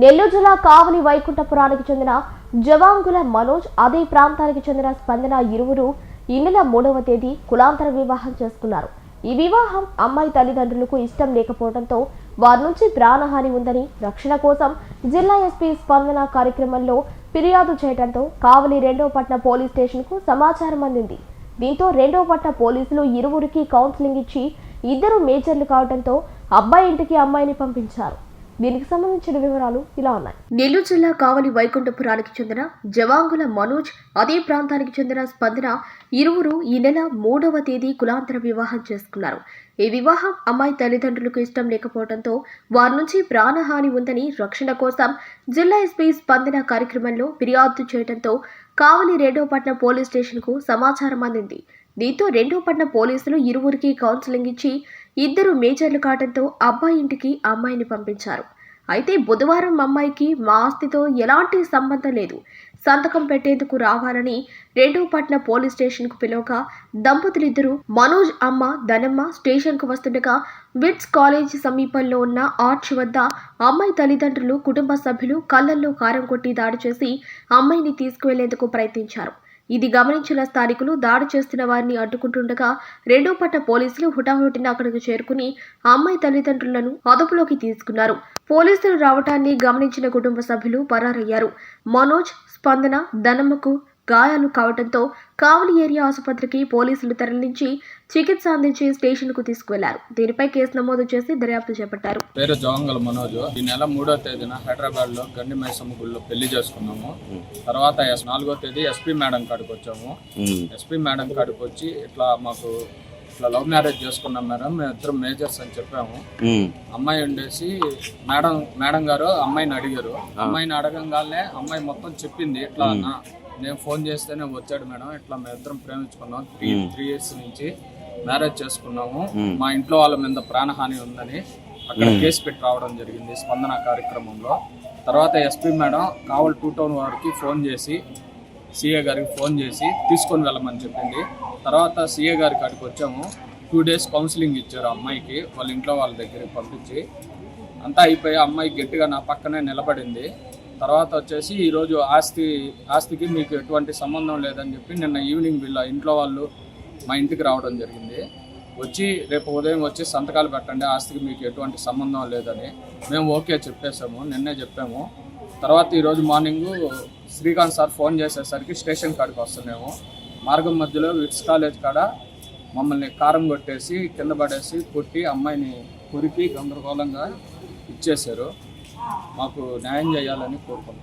నెల్లూరు జిల్లా కావలి వైకుంఠపురానికి చెందిన జవాంగుల మనోజ్ అదే ప్రాంతానికి చెందిన స్పందన ఇరువురు ఈ నెల మూడవ తేదీ కులాంతర వివాహం చేసుకున్నారు. ఈ వివాహం అమ్మాయి తల్లిదండ్రులకు ఇష్టం లేకపోవడంతో వారి నుంచి ప్రాణహాని ఉందని రక్షణ కోసం జిల్లా ఎస్పీ స్పందన కార్యక్రమంలో ఫిర్యాదు చేయడంతో కావలి రెండో పట్న పోలీస్ స్టేషన్కు సమాచారం అందింది. దీంతో రెండో పట్న పోలీసులు ఇరువురికి కౌన్సిలింగ్ ఇచ్చి ఇద్దరు మేజర్లు కావడంతో అబ్బాయి ఇంటికి అమ్మాయిని పంపించారు. దీనికి సంబంధించిన వివరాలు ఇలా ఉన్నాయి. నెల్లూరు జిల్లా కావలి వైకుంఠపురానికి చెందిన జవాంగుల మనోజ్ అదే ప్రాంతానికి చెందిన స్పందన ఇరువురు ఈ నెల మూడవ తేదీ కులాంతర వివాహం చేసుకున్నారు. ఈ వివాహం అమ్మాయి తల్లిదండ్రులకు ఇష్టం లేకపోవడంతో వారి నుంచి ప్రాణహాని ఉందని రక్షణ కోసం జిల్లా ఎస్పీ స్పందన కార్యక్రమంలో ఫిర్యాదు చేయడంతో కావలి రెండోపట్నం పోలీస్ స్టేషన్కు సమాచారం అందింది. దీంతో రెండోపట్నం పోలీసులు ఇరువురికి కౌన్సిలింగ్ ఇచ్చి ఇద్దరు మేజర్లు కావడంతో అబ్బాయి ఇంటికి అమ్మాయిని పంపించారు. అయితే బుధవారం అమ్మాయికి మా ఆస్తితో ఎలాంటి సంబంధం లేదు. సంతకం పెట్టేందుకు రావాలని రెండోపట్నం పోలీస్ స్టేషన్కు పిలవగా దంపతులిద్దరూ మనోజ్ అమ్మ ధనమ్మ స్టేషన్కు వస్తుండగా విట్స్ కాలేజ్ సమీపంలో ఉన్న ఆర్చ్ వద్ద అమ్మాయి తల్లిదండ్రులు కుటుంబ సభ్యులు కళ్ళల్లో కారం కొట్టి దాడి చేసి అమ్మాయిని తీసుకువెళ్ళేందుకు ప్రయత్నించారు. ఇది గమనించిన స్థానికులు దాడి చేస్తున్న వారిని అడ్డుకుంటుండగా రెండో పట్ట పోలీసులు హుటాహుటిన అక్కడికి చేరుకుని అమ్మాయి తల్లిదండ్రులను అదుపులోకి తీసుకున్నారు. పోలీసులు రావటాన్ని గమనించిన కుటుంబ సభ్యులు పరారయ్యారు. మనోజ్ స్పందన ధనమ్మకు గాయాలు కావడంతో కావలి ఏరియా ఆసుపత్రికి పోలీసులు తరలించి చికిత్స అందించి స్టేషన్కు తీసుకువెళ్ళారు. దీనిపై కేసు నమోదు చేసి దర్యాప్తు చేపట్టారు. పేరు జవంగల్ మనోజ్. ఈ నెల మూడో తేదీన హైదరాబాద్లో గండి మైసమ్మ గుడిలో పెళ్ళి చేసుకున్నాము. తర్వాత నాలుగో తేదీ ఎస్పీ మేడం కాడికి వచ్చాము. ఎస్పీ మేడం కాడికి వచ్చి ఇట్లా మాకు ఇట్లా లవ్ మ్యారేజ్ చేసుకున్నాం మేడం. మేము ఇద్దరం మేజర్స్ అని చెప్పాము. అమ్మాయి ఉండేసి మేడం మేడం గారు అమ్మాయిని అడిగారు. అమ్మాయిని అడగంగానే అమ్మాయి మొత్తం చెప్పింది. ఇట్లా అన్న నేను ఫోన్ చేస్తేనే వచ్చాడు మేడం. ఇట్లా మేము ఇద్దరం ప్రేమించుకున్నాం. త్రీ త్రీ ఇయర్స్ నుంచి మ్యారేజ్ చేసుకున్నాము. మా ఇంట్లో వాళ్ళ మీద ప్రాణహాని ఉందని అక్కడ కేసు పెట్టి రావడం జరిగింది స్పందన కార్యక్రమంలో. తర్వాత SP madam Kavali two town వారికి ఫోన్ చేసి సీఏ గారికి ఫోన్ చేసి తీసుకొని వెళ్ళమని చెప్పింది. తర్వాత సీఏ గారి కాడికి వచ్చాము. టూ డేస్ కౌన్సిలింగ్ ఇచ్చారు అమ్మాయికి వాళ్ళ ఇంట్లో వాళ్ళ దగ్గరికి పంపించి. అంతా అయిపోయి అమ్మాయి గట్టిగా నా పక్కనే నిలబడింది. తర్వాత వచ్చేసి ఈరోజు ఆస్తి ఆస్తికి మీకు ఎటువంటి సంబంధం లేదని చెప్పి నిన్న ఈవినింగ్ వీళ్ళ ఇంట్లో వాళ్ళు మా ఇంటికి రావడం జరిగింది. వచ్చి రేపు ఉదయం వచ్చి సంతకాలు పెట్టండి ఆస్తికి మీకు ఎటువంటి సంబంధం లేదని మేము ఓకే చెప్పేసాము నిన్నే చెప్పాము. తర్వాత ఈరోజు మార్నింగ్ శ్రీకాంత్ సార్ ఫోన్ చేసేసరికి స్టేషన్ కాడికి వస్తున్నాము. మార్గం మధ్యలో విట్స్ కాలేజ్ కాడ మమ్మల్ని కారం కొట్టేసి కింద పడేసి కొట్టి అమ్మాయిని కొరికి గందరగోళంగా ఇచ్చేశారు. మాకు న్యాయం చేయాలని కోరుకుంటున్నాం.